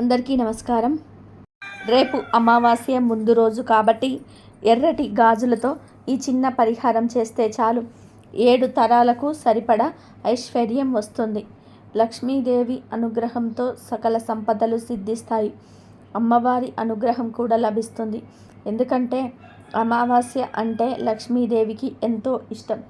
అందరికీ నమస్కారం. రేపు అమావాస్య ముందు రోజు కాబట్టి ఎర్రటి గాజులతో ఈ చిన్న పరిహారం చేస్తే చాలు. ఏడు తరాలకు సరిపడా ఐశ్వర్యం వస్తుంది. లక్ష్మీదేవి అనుగ్రహంతో సకల సంపదలు సిద్ధిస్తాయి. అమ్మవారి అనుగ్రహం కూడా లభిస్తుంది. ఎందుకంటే అమావాస్య అంటే లక్ష్మీదేవికి ఎంతో ఇష్టం.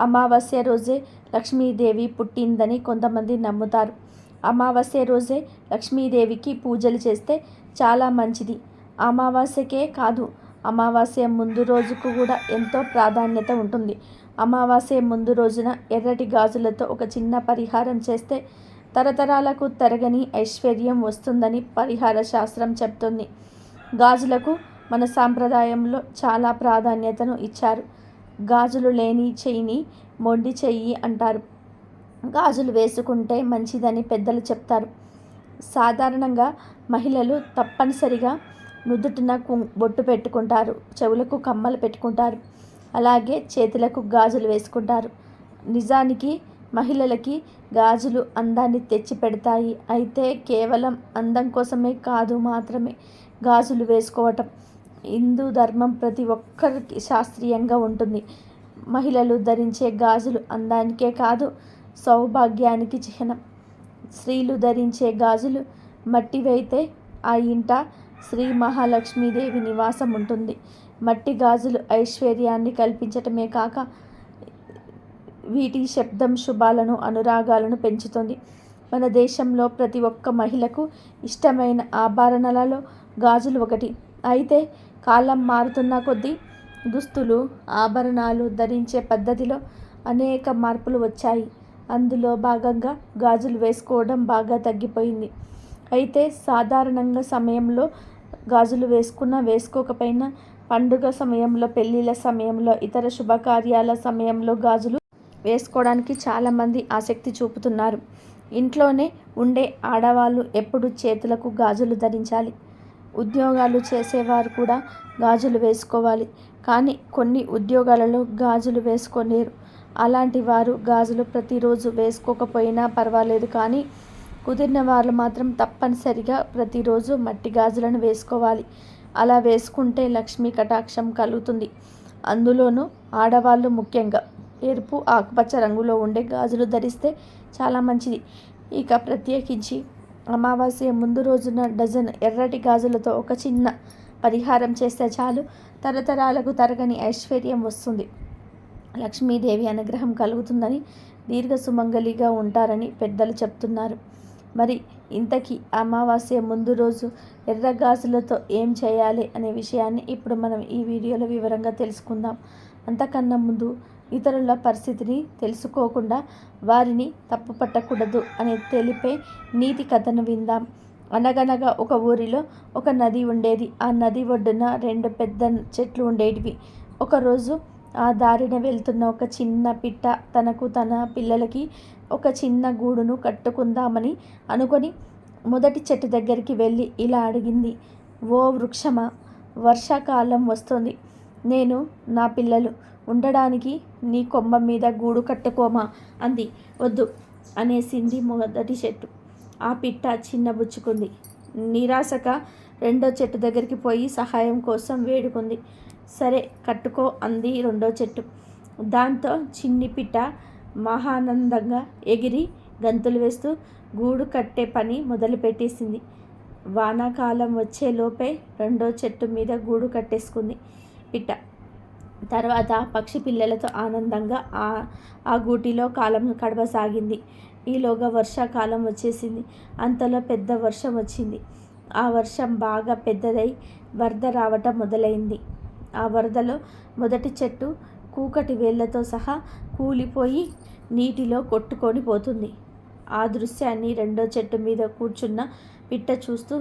అమావాస్య రోజే లక్ష్మీదేవి పుట్టిందని కొంతమంది నమ్ముతారు. అమావాస్య రోజే లక్ష్మీదేవికి పూజలు చేస్తే చాలా మంచిది. అమావాస్యకే కాదు అమావాస్య ముందు రోజుకు కూడా ఎంతో ప్రాధాన్యత ఉంటుంది. అమావాస్య ముందు రోజున ఎర్రటి గాజులతో ఒక చిన్న పరిహారం చేస్తే తరతరాలకు తరగని ఐశ్వర్యం వస్తుందని పరిహార శాస్త్రం చెప్తుంది. గాజులకు మన సాంప్రదాయంలో చాలా ప్రాధాన్యతను ఇచ్చారు. గాజులు లేని చెయ్యిని మొండి చెయ్యి అంటారు. గాజులు వేసుకుంటే మంచిదని పెద్దలు చెప్తారు. సాధారణంగా మహిళలు తప్పనిసరిగా నుదుటిన బొట్టు పెట్టుకుంటారు. చెవులకు కమ్మలు పెట్టుకుంటారు. అలాగే చేతులకు గాజులు వేసుకుంటారు. నిజానికి మహిళలకి గాజులు అందాన్ని తెచ్చి పెడతాయి. అయితే కేవలం అందం కోసమే కాదు మాత్రమే గాజులు వేసుకోవటం. హిందూ ధర్మం ప్రతి ఒక్కరికి శాస్త్రీయంగా ఉంటుంది. మహిళలు ధరించే గాజులు అందానికే కాదు సౌభాగ్యానికి చిహ్నం. స్త్రీలు ధరించే గాజులు మట్టివైతే ఆ ఇంట శ్రీ మహాలక్ష్మీదేవి నివాసం ఉంటుంది. మట్టి గాజులు ఐశ్వర్యాన్ని కల్పించటమే కాక వీటి శబ్దం శుభాలను అనురాగాలను పెంచుతుంది. మన దేశంలో ప్రతి ఒక్క మహిళకు ఇష్టమైన ఆభరణాలలో గాజులు ఒకటి. అయితే కాలం మారుతున్న కొద్దీ దుస్తులు ఆభరణాలు ధరించే పద్ధతిలో అనేక మార్పులు వచ్చాయి. అందులో భాగంగా గాజులు వేసుకోవడం బాగా తగ్గిపోయింది. అయితే సాధారణంగా సమయంలో గాజులు వేసుకున్న వేసుకోకపోయినా పండుగ సమయంలో పెళ్ళిళ్ళ సమయంలో ఇతర శుభకార్యాల సమయంలో గాజులు వేసుకోవడానికి చాలామంది ఆసక్తి చూపుతున్నారు. ఇంట్లోనే ఉండే ఆడవాళ్ళు ఎప్పుడు చేతులకు గాజులు ధరించాలి. ఉద్యోగాలు చేసేవారు కూడా గాజులు వేసుకోవాలి. కానీ కొన్ని ఉద్యోగాలలో గాజులు వేసుకోలేరు. అలాంటి వారు గాజులు ప్రతిరోజు వేసుకోకపోయినా పర్వాలేదు కానీ కుదిరిన వాళ్ళు మాత్రం తప్పనిసరిగా ప్రతిరోజు మట్టి గాజులను వేసుకోవాలి. అలా వేసుకుంటే లక్ష్మీ కటాక్షం కలుగుతుంది. అందులోనూ ఆడవాళ్ళు ముఖ్యంగా ఎరుపు ఆకుపచ్చ రంగులో ఉండే గాజులు ధరిస్తే చాలా మంచిది. ఇక ప్రత్యేకించి అమావాస్య ముందు రోజున డజన్ ఎర్రటి గాజులతో ఒక చిన్న పరిహారం చేస్తే చాలు. తరతరాలకు తరగని ఐశ్వర్యం వస్తుంది. లక్ష్మీదేవి అనుగ్రహం కలుగుతుందని దీర్ఘ సుమంగలిగా ఉంటారని పెద్దలు చెప్తున్నారు. మరి ఇంతకీ అమావాస్య ముందు రోజు ఎర్ర గాజులతో ఏం చేయాలి అనే విషయాన్ని ఇప్పుడు మనం ఈ వీడియోలో వివరంగా తెలుసుకుందాం. అంతకన్నా ముందు ఇతరుల పరిస్థితిని తెలుసుకోకుండా వారిని తప్పు పట్టకూడదు అనే తెలిపే నీతి కథను విందాం. అనగనగా ఒక ఊరిలో ఒక నది ఉండేది. ఆ నది ఒడ్డున రెండు పెద్ద చెట్లు ఉండేటివి. ఒకరోజు ఆ దారిన వెళ్తున్న ఒక చిన్న పిట్ట తనకు తన పిల్లలకి ఒక చిన్న గూడును కట్టుకుందామని అనుకొని మొదటి చెట్టు దగ్గరికి వెళ్ళి ఇలా అడిగింది. ఓ వృక్షమా వర్షాకాలం వస్తుంది. నేను నా పిల్లలు ఉండడానికి నీ కొమ్మ మీద గూడు కట్టుకోమా? అంది. వద్దు అనేసింది మొదటి చెట్టు. ఆ పిట్ట చిన్నబుచ్చుకుంది నిరాశగా రెండో చెట్టు దగ్గరికి పోయి సహాయం కోసం వేడుకుంది. సరే కట్టుకో అంది రెండో చెట్టు. దాంతో చిన్ని పిట్ట మహానందంగా ఎగిరి గంతులు వేస్తూ గూడు కట్టే పని మొదలుపెట్టేసింది. వానాకాలం వచ్చేలోపే రెండో చెట్టు మీద గూడు కట్టేసుకుంది పిట్ట. తర్వాత పక్షి పిల్లలతో ఆనందంగా ఆ ఆ గూటిలో కాలం కడవసాగింది ఈలోగా వర్షాకాలం వచ్చేసింది. అంతలో పెద్ద వర్షం వచ్చింది. ఆ వర్షం బాగా పెద్దదై వరద రావటం మొదలైంది. ఆ వరదలో మొదటి చెట్టు కూకటి వేళ్ళతో సహా కూలిపోయి నీటిలో కొట్టుకొని పోతుంది. ఆ దృశ్యాన్ని రెండో చెట్టు మీద కూర్చున్న పిట్ట చూస్తూ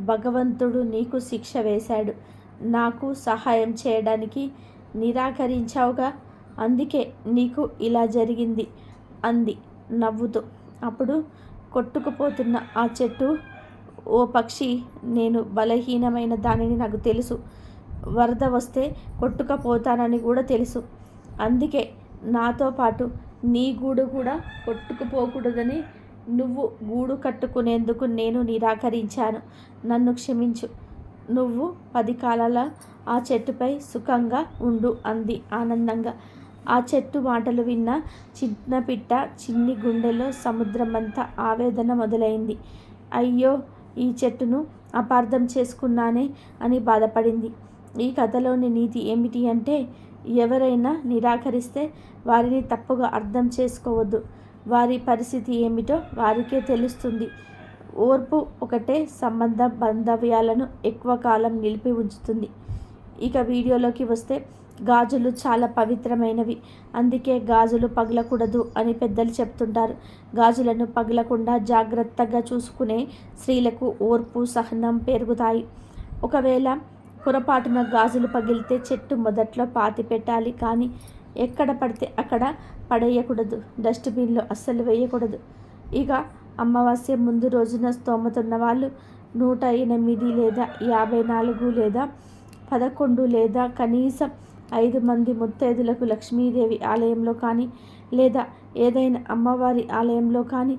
భగవంతుడు నీకు శిక్ష వేశాడు. నాకు సహాయం చేయడానికి నిరాకరించావుగా? అందుకే నీకు ఇలా జరిగింది అంది నవ్వుతూ. అప్పుడు కొట్టుకుపోతున్న ఆ చెట్టు ఓ పక్షి నేను బలహీనమైన దానిని నాకు తెలుసు. వరద వస్తే కొట్టుకపోతానని కూడా తెలుసు. అందుకే నాతో పాటు నీ గూడు కూడా కొట్టుకుపోకూడదని నువ్వు గూడు కట్టుకునేందుకు నేను నిరాకరించాను. నన్ను క్షమించు. నువ్వు పది కాలాల ఆ చెట్టుపై సుఖంగా ఉండు అంది ఆనందంగా. ఆ చెట్టు మాటలు విన్న చిన్న పిట్ట చిన్ని గుండెలో సముద్రమంతా ఆవేదన మొదలైంది. అయ్యో ఈ చెట్టును అపార్థం చేసుకున్నానే అని బాధపడింది. ఈ కథలోని నీతి ఏమిటి అంటే ఎవరైనా నిరాకరిస్తే వారిని తప్పుగా అర్థం చేసుకోవద్దు. వారి పరిస్థితి ఏమిటో వారికే తెలుస్తుంది. ఓర్పు ఒకటే సంబంధ బాంధవ్యాలను ఎక్కువ కాలం నిలిపి ఉంచుతుంది. ఇక వీడియోలోకి వస్తే గాజులు చాలా పవిత్రమైనవి. అందుకే గాజులు పగలకూడదు అని పెద్దలు చెప్తుంటారు. గాజులను పగలకుండా జాగ్రత్తగా చూసుకునే స్త్రీలకు ఓర్పు సహనం పెరుగుతాయి. ఒకవేళ పొరపాటున గాజులు పగిలితే చెట్టు మొదట్లో పాతి పెట్టాలి కానీ ఎక్కడ పడితే అక్కడ పడేయకూడదు. డస్ట్బిన్లో అస్సలు వేయకూడదు. ఇక అమావాస్య ముందు రోజున స్తోమతున్న వాళ్ళు నూట ఎనిమిది లేదా యాభై నాలుగు లేదా పదకొండు లేదా కనీసం ఐదు మంది ముత్తైదులకు లక్ష్మీదేవి ఆలయంలో కానీ లేదా ఏదైనా అమ్మవారి ఆలయంలో కానీ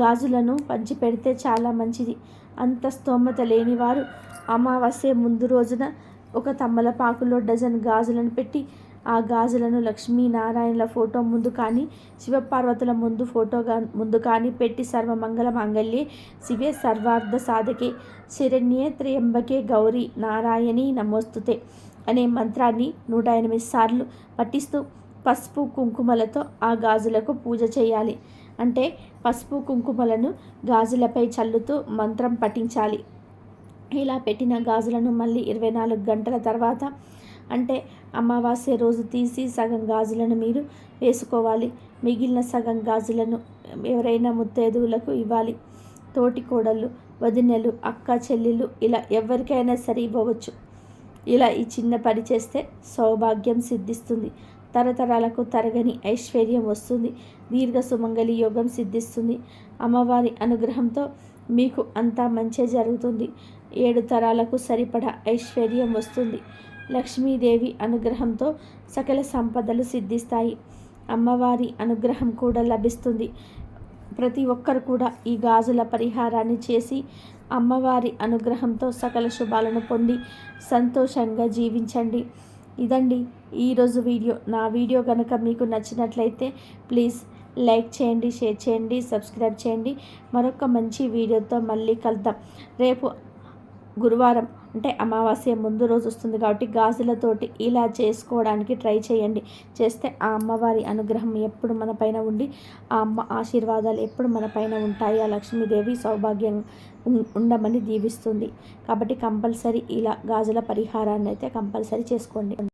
గాజులను పంచిపెడితే చాలా మంచిది. అంత స్తోమత లేనివారు అమావాస్య ముందు రోజున ఒక తమ్మలపాకులో డజన్ గాజులను పెట్టి ఆ గాజులను లక్ష్మీనారాయణల ఫోటో ముందు కానీ శివపార్వతుల ముందు ఫోటోగా ముందు కానీ పెట్టి సర్వమంగళ మంగళ్యే శివే సర్వార్థ సాధకే శరణ్యే త్రయంబకే గౌరీ నారాయణి నమోస్తుతే అనే మంత్రాన్ని నూట ఎనిమిది సార్లు పఠిస్తూ పసుపు కుంకుమలతో ఆ గాజులకు పూజ చేయాలి. అంటే పసుపు కుంకుమలను గాజులపై చల్లుతూ మంత్రం పఠించాలి. ఇలా పెట్టిన గాజులను మళ్ళీ ఇరవై నాలుగు గంటల తర్వాత అంటే అమావాస్య రోజు తీసి సగం గాజులను మీరు వేసుకోవాలి. మిగిలిన సగం గాజులను ఎవరైనా ముత్తైదువులకు ఇవ్వాలి. తోటి కోడళ్ళు వదినెలు అక్క చెల్లెలు ఇలా ఎవరికైనా సరే ఇవ్వవచ్చు. ఇలా ఈ చిన్న పని చేస్తే సౌభాగ్యం సిద్ధిస్తుంది. తరతరాలకు తరగని ఐశ్వర్యం వస్తుంది. దీర్ఘ సుమంగళి యోగం సిద్ధిస్తుంది. అమ్మవారి అనుగ్రహంతో మీకు అంతా మంచి జరుగుతుంది. ఏడు తరాలకు సరిపడా ఐశ్వర్యం వస్తుంది. లక్ష్మీదేవి అనుగ్రహంతో సకల సంపదలు సిద్ధిస్తాయి. అమ్మవారి అనుగ్రహం కూడా లభిస్తుంది. ప్రతి ఒక్కరు కూడా ఈ గాజుల పరిహారాన్ని చేసి అమ్మవారి అనుగ్రహంతో సకల శుభాలను పొంది సంతోషంగా జీవించండి. ఇదండి ఈరోజు వీడియో. నా వీడియో కనుక మీకు నచ్చినట్లయితే ప్లీజ్ లైక్ చేయండి షేర్ చేయండి సబ్స్క్రైబ్ చేయండి. మరొక మంచి వీడియోతో మళ్ళీ కలుద్దాం. రేపు గురువారం అంటే అమావాస్య ముందు రోజు వస్తుంది కాబట్టి గాజులతోటి ఇలా చేసుకోవడానికి ట్రై చేయండి. చేస్తే ఆ అమ్మవారి అనుగ్రహం ఎప్పుడు మన పైన ఉండి ఆ అమ్మ ఆశీర్వాదాలు ఎప్పుడు మన పైన ఉంటాయి. ఆ లక్ష్మీదేవి సౌభాగ్యం ఉండమని దీవిస్తుంది. కాబట్టి కంపల్సరీ ఇలా గాజుల పరిహారాన్ని అయితే కంపల్సరీ చేసుకోండి.